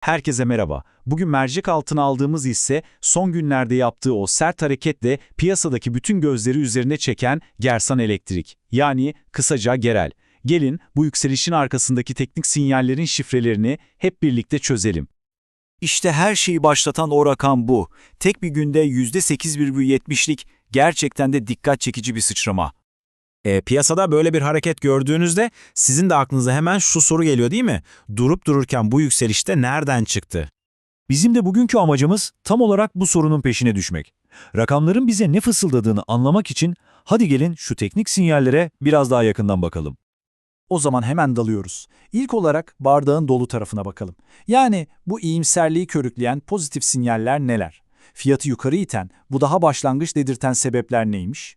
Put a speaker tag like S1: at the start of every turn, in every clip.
S1: Herkese merhaba. Bugün mercek altına aldığımız hisse son günlerde yaptığı o sert hareketle piyasadaki bütün gözleri üzerine çeken Gersan Elektrik. Yani kısaca Gerel. Gelin bu yükselişin arkasındaki teknik sinyallerin şifrelerini hep birlikte çözelim.
S2: İşte her şeyi başlatan o rakam bu. Tek bir günde %8,70'lik gerçekten de dikkat çekici bir sıçrama.
S3: E, piyasada böyle bir hareket gördüğünüzde sizin de aklınıza hemen şu soru geliyor değil mi? Durup dururken bu yükselişte nereden çıktı?
S4: Bizim de bugünkü amacımız tam olarak bu sorunun peşine düşmek. Rakamların bize ne fısıldadığını anlamak için hadi gelin şu teknik sinyallere biraz daha yakından bakalım.
S5: O zaman hemen dalıyoruz. İlk olarak bardağın dolu tarafına bakalım. Yani bu iyimserliği körükleyen pozitif sinyaller neler? Fiyatı yukarı iten, bu daha başlangıç dedirten sebepler neymiş?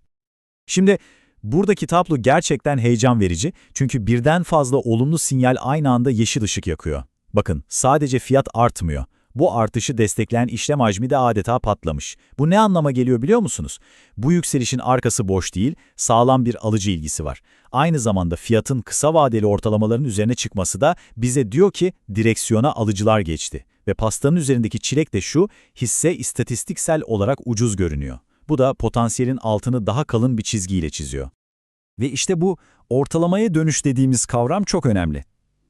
S4: Şimdi buradaki tablo gerçekten heyecan verici çünkü birden fazla olumlu sinyal aynı anda yeşil ışık yakıyor. Bakın sadece fiyat artmıyor. Bu artışı destekleyen işlem hacmi de adeta patlamış. Bu ne anlama geliyor biliyor musunuz? Bu yükselişin arkası boş değil, sağlam bir alıcı ilgisi var. Aynı zamanda fiyatın kısa vadeli ortalamaların üzerine çıkması da bize diyor ki direksiyona alıcılar geçti. Ve pastanın üzerindeki çilek de şu, hisse istatistiksel olarak ucuz görünüyor. Bu da potansiyelin altını daha kalın bir çizgiyle çiziyor. Ve işte bu ortalamaya dönüş dediğimiz kavram çok önemli.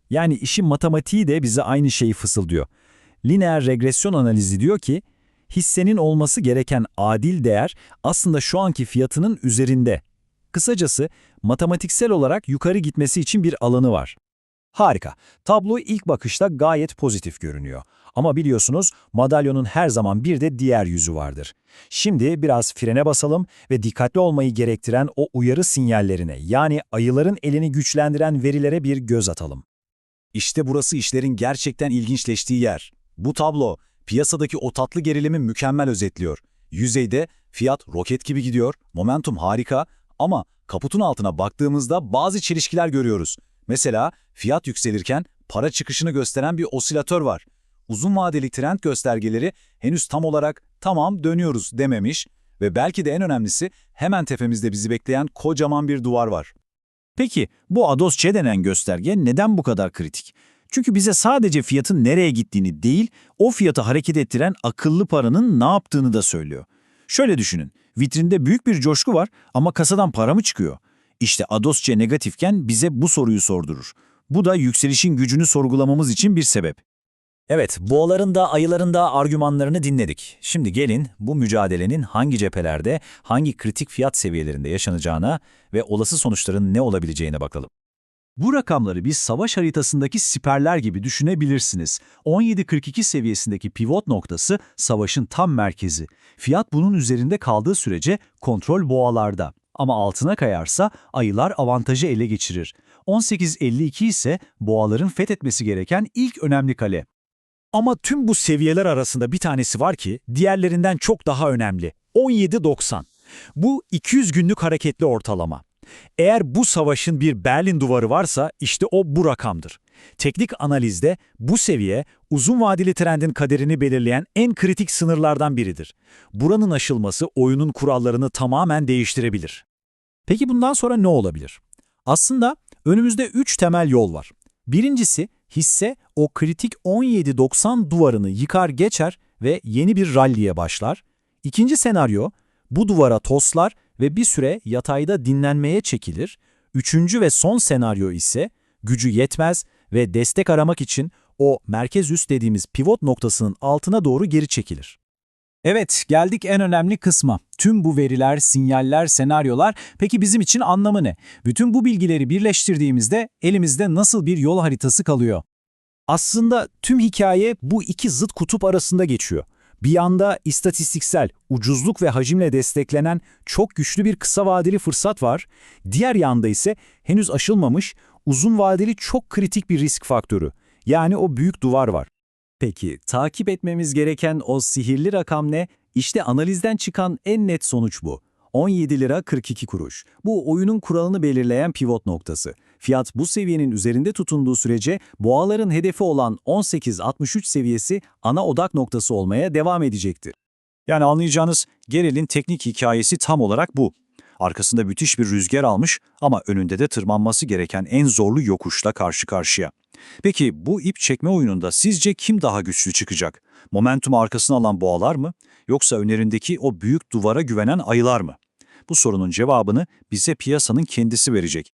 S4: Yani işin matematiği de bize aynı şeyi fısıldıyor. Lineer regresyon analizi diyor ki, hissenin olması gereken adil değer aslında şu anki fiyatının üzerinde. Kısacası matematiksel olarak yukarı gitmesi için bir alanı var. Harika. Tablo ilk bakışta gayet pozitif görünüyor. Ama biliyorsunuz madalyonun her zaman bir de diğer yüzü vardır. Şimdi biraz frene basalım ve dikkatli olmayı gerektiren o uyarı sinyallerine yani ayıların elini güçlendiren verilere bir göz atalım.
S2: İşte burası işlerin gerçekten ilginçleştiği yer. Bu tablo piyasadaki o tatlı gerilimi mükemmel özetliyor. Yüzeyde fiyat roket gibi gidiyor, momentum harika ama kaputun altına baktığımızda bazı çelişkiler görüyoruz. Mesela fiyat yükselirken para çıkışını gösteren bir osilatör var. Uzun vadeli trend göstergeleri henüz tam olarak tamam dönüyoruz dememiş ve belki de en önemlisi hemen tepemizde bizi bekleyen kocaman bir duvar var.
S4: Peki bu ADOS-C denen gösterge neden bu kadar kritik? Çünkü bize sadece fiyatın nereye gittiğini değil, o fiyatı hareket ettiren akıllı paranın ne yaptığını da söylüyor. Şöyle düşünün, vitrinde büyük bir coşku var ama kasadan para mı çıkıyor? İşte ADOS-C negatifken bize bu soruyu sordurur. Bu da yükselişin gücünü sorgulamamız için bir sebep. Evet, boğaların da ayıların da argümanlarını dinledik. Şimdi gelin bu mücadelenin hangi cephelerde, hangi kritik fiyat seviyelerinde yaşanacağına ve olası sonuçların ne olabileceğine bakalım. Bu rakamları bir savaş haritasındaki siperler gibi düşünebilirsiniz. 17.42 seviyesindeki pivot noktası savaşın tam merkezi. Fiyat bunun üzerinde kaldığı sürece kontrol boğalarda. Ama altına kayarsa ayılar avantajı ele geçirir. 18.52 ise boğaların fethetmesi gereken ilk önemli kale. Ama tüm bu seviyeler arasında bir tanesi var ki diğerlerinden çok daha önemli. 17.90. Bu 200 günlük hareketli ortalama. Eğer bu savaşın bir Berlin duvarı varsa işte o bu rakamdır. Teknik analizde bu seviye uzun vadeli trendin kaderini belirleyen en kritik sınırlardan biridir. Buranın aşılması oyunun kurallarını tamamen değiştirebilir. Peki bundan sonra ne olabilir? Aslında önümüzde 3 temel yol var. Birincisi hisse o kritik 17.90 duvarını yıkar geçer ve yeni bir ralliye başlar. İkinci senaryo bu duvara toslar ve bir süre yatayda dinlenmeye çekilir. Üçüncü ve son senaryo ise gücü yetmez ve destek aramak için o merkez üst dediğimiz pivot noktasının altına doğru geri çekilir. Evet, geldik en önemli kısma. Tüm bu veriler, sinyaller, senaryolar peki bizim için anlamı ne? Bütün bu bilgileri birleştirdiğimizde elimizde nasıl bir yol haritası kalıyor? Aslında tüm hikaye bu iki zıt kutup arasında geçiyor. Bir yanda istatistiksel, ucuzluk ve hacimle desteklenen çok güçlü bir kısa vadeli fırsat var. Diğer yanda ise henüz aşılmamış, uzun vadeli çok kritik bir risk faktörü. Yani o büyük duvar var. Peki, takip etmemiz gereken o sihirli rakam ne? İşte analizden çıkan en net sonuç bu. 17 lira 42 kuruş. Bu oyunun kuralını belirleyen pivot noktası. Fiyat bu seviyenin üzerinde tutunduğu sürece boğaların hedefi olan 18.63 seviyesi ana odak noktası olmaya devam edecektir. Yani anlayacağınız Gerel'in teknik hikayesi tam olarak bu. Arkasında müthiş bir rüzgar almış ama önünde de tırmanması gereken en zorlu yokuşla karşı karşıya. Peki bu ip çekme oyununda sizce kim daha güçlü çıkacak? Momentumu arkasına alan boğalar mı? Yoksa önlerindeki o büyük duvara güvenen ayılar mı? Bu sorunun cevabını bize piyasanın kendisi verecek.